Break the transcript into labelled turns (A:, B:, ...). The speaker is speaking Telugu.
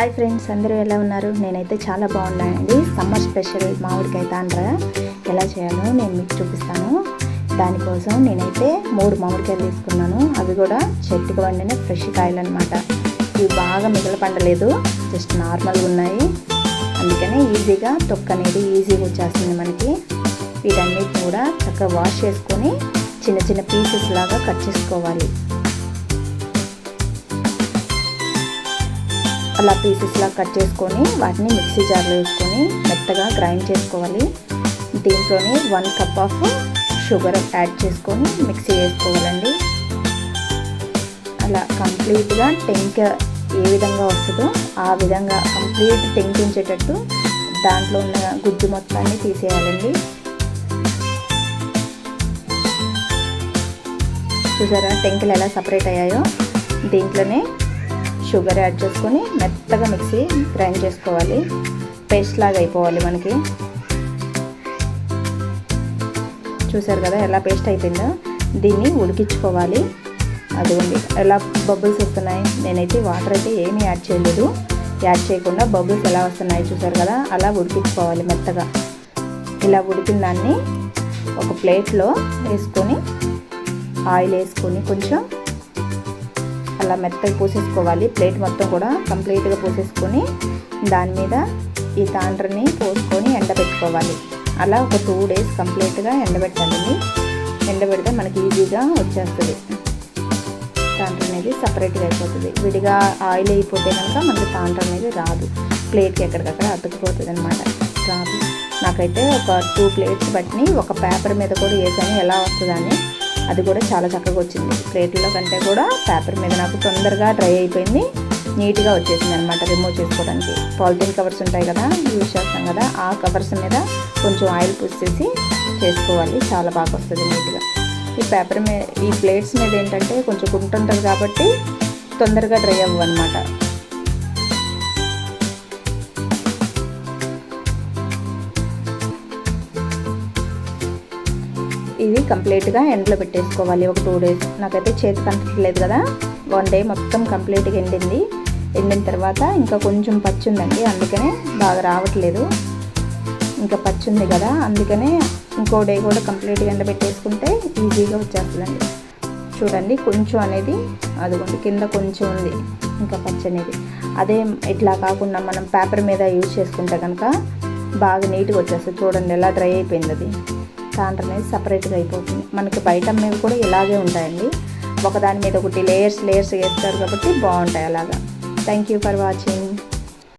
A: హాయ్ ఫ్రెండ్స్ అందరూ ఎలా ఉన్నారు? నేనైతే చాలా బాగున్నానండి. సమ్మర్ స్పెషల్ మామిడికాయ తాండ్ర ఎలా చేయాలో నేను మీకు చూపిస్తాను. దానికోసం నేనైతే మూడు మామిడికాయలు తీసుకున్నాను. అవి కూడా చెట్టుకు వండిన ఫ్రెష్ కాయలు అనమాట ఇవి బాగా మిగల పండలేదు. జస్ట్ నార్మల్గా ఉన్నాయి. అందుకనే ఈజీగా తొక్క అనేది ఈజీగా వచ్చేస్తుంది మనకి. వీటన్నిటిని కూడా చక్కగా వాష్ చేసుకొని చిన్న చిన్న పీసెస్ లాగా కట్ చేసుకోవాలి. అలా పీసెస్లా కట్ చేసుకొని వాటిని మిక్సీ జార్లో వేసుకొని మెత్తగా గ్రైండ్ చేసుకోవాలి. దీంట్లోనే one cup of sugar add చేసుకొని మిక్సీ వేసుకోవాలండి. అలా కంప్లీట్గా టెంక్ ఏ విధంగా వస్తుందో ఆ విధంగా కంప్లీట్ టెంకించేటట్టు దాంట్లో ఉన్న గుజ్జు మొత్తాన్ని తీసేయాలండి. చూసారా టెంకులు ఎలా సపరేట్ అయ్యాయో? దీంట్లోనే షుగర్ యాడ్ చేసుకొని మెత్తగా మిక్సీ గ్రైండ్ చేసుకోవాలి. పేస్ట్ లాగా అయిపోవాలి మనకి. చూసారు కదా ఎలా పేస్ట్ అయిపోయిందో? దీన్ని ఉడికించుకోవాలి. అదిగోండి ఎలా బబుల్స్ వస్తున్నాయి? నేనైతే వాటర్ అయితే ఏమీ యాడ్ చేయలేదు. యాడ్ చేయకుండా బబుల్స్ ఎలా వస్తున్నాయి చూసారు కదా? అలా ఉడికించుకోవాలి మెత్తగా. ఇలా ఉడికిన దాన్ని ఒక ప్లేట్లో వేసుకొని ఆయిల్ వేసుకొని కొంచెం అలా మెత్తగా పూసేసుకోవాలి. ప్లేట్ మొత్తం కూడా కంప్లీట్గా పూసేసుకొని దాని మీద ఈ తాండ్రని పోసుకొని ఎండబెట్టుకోవాలి. అలా ఒక టూ డేస్ కంప్లీట్గా ఎండబెట్టాలండి ఎండబెడితే మనకి ఈజీగా వచ్చేస్తుంది. తాండ్ర అనేది సపరేట్గా అయిపోతుంది. విడిగా ఆయిల్ అయిపోతే కనుక మనకి తాండ్ర అనేది రాదు. ప్లేట్కి ఎక్కడికక్కడ అతుక్కుపోతుంది అనమాట రాదు. నాకైతే ఒక టూ ప్లేట్స్ బట్టి ఒక పేపర్ మీద కూడా వేసాను. ఎలా వస్తుందని అది కూడా చాలా చక్కగా వచ్చింది. ప్లేట్లో కంటే కూడా పేపర్ మీద నాకు తొందరగా డ్రై అయిపోయింది. నీట్గా వచ్చేసింది అనమాట రిమూవ్ చేసుకోవడానికి. పాలిథిన్ కవర్స్ ఉంటాయి కదా యూజ్ చేస్తాం కదా ఆ కవర్స్ మీద కొంచెం ఆయిల్ పూసేసి చేసుకోవాలి. చాలా బాగా వస్తుంది నీట్గా. ఈ పేపర్ మీద ఈ ప్లేట్స్ మీద ఏంటంటే కొంచెం గుంటుంటుంది కాబట్టి తొందరగా డ్రై అవ్వనమాట ఇవి కంప్లీట్గా ఎండలో పెట్టేసుకోవాలి. ఒక టూ డేస్. నాకైతే చేతి కంటలేదు కదా. వన్ డే మొత్తం కంప్లీట్గా ఎండింది. ఎండిన తర్వాత ఇంకా కొంచెం పచ్చి ఉందండి అందుకనే బాగా రావట్లేదు. ఇంకా పచ్చి ఉంది కదా. అందుకనే ఇంకో డే కూడా కంప్లీట్గా ఎండబెట్టేసుకుంటే ఈజీగా వచ్చేస్తుందండి. చూడండి కొంచెం అనేది అదిగోండి కింద కొంచెం ఉంది ఇంకా పచ్చి అనేది. అదే ఇట్లా కాకుండా మనం పేపర్ మీద యూజ్ చేసుకుంటే కనుక బాగా నీట్గా వచ్చేస్తుంది. చూడండి ఎలా డ్రై అయిపోయింది అది. తాండ్ర అనేది సపరేట్గా అయిపోతుంది. మనకి బయట మీద కూడా ఇలాగే ఉంటాయండి. ఒకదాని మీద ఒకటి లేయర్స్ లేయర్స్ వేస్తారు కాబట్టి బాగుంటాయి అలాగా. Thank you for watching